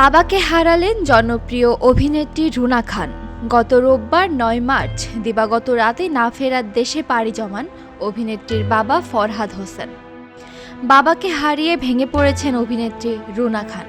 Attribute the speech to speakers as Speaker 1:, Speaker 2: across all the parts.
Speaker 1: বাবাকে হারালেন জনপ্রিয় অভিনেত্রী রুনা খান। গত রোববার নয় মার্চ, দিবাগত রাতে না ফেরার দেশে পাড়ি জমান অভিনেত্রীর বাবা ফরহাদ হোসেন। বাবাকে হারিয়ে ভেঙে পড়েছেন অভিনেত্রী রুনা খান।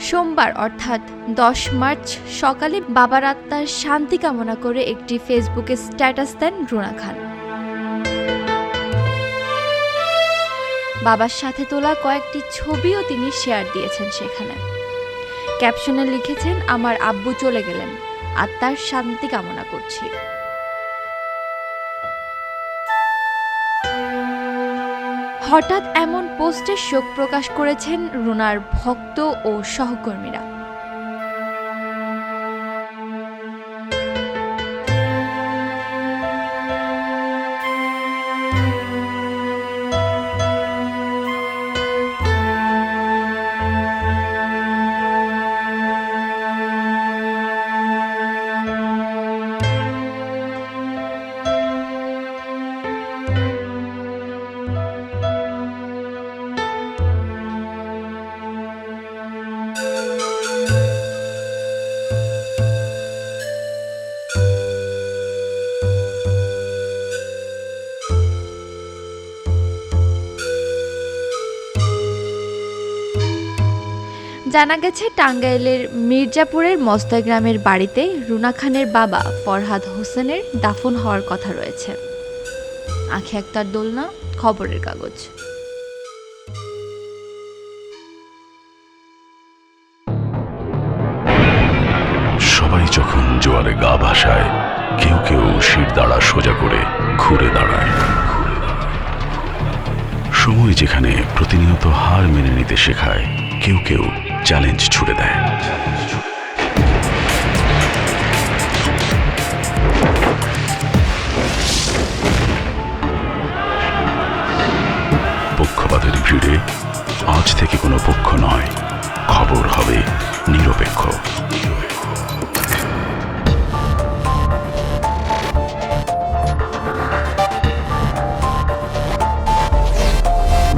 Speaker 1: সোমবার, অর্থাৎ দশ মার্চ সকালে বাবার আত্মার শান্তি কামনা করে একটি ফেসবুকে স্ট্যাটাস দেন রুনা খান। বাবার সাথে তোলা কয়েকটি ছবিও তিনি শেয়ার দিয়েছেন সেখানে। ক্যাপশনে লিখেছেন, আমার আব্বু চলে গেলেন, আর তার শান্তি কামনা করছি। হঠাৎ এমন পোস্টে শোক প্রকাশ করেছেন রুনার ভক্ত ও সহকর্মীরা। জানা গেছে, টাঙ্গাইলের মির্জাপুরের মস্তা গ্রামের বাড়িতে রুনা খানের বাবা ফরহাদ হোসেনের দাফন হওয়ার কথা রয়েছে। আখি একতার দোলনা, খবরের কাগজ।
Speaker 2: সবাই যখন জোয়ারে গা ভাসায়, কেউ কেউ শির দাঁড়া সোজা করে ঘুরে দাঁড়ায়। সময় যেখানে প্রতিনিয়ত হার মেনে নিতে শেখায়, কেউ কেউ চ্যালেঞ্জ ছুড়ে দেয়। পক্ষপাতের ভিড়ে আজ থেকে কোনো পক্ষ নয়। খবর হবে নিরপেক্ষ।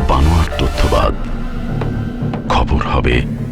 Speaker 2: বানোয়ার তথ্যবাদ। খবর হবে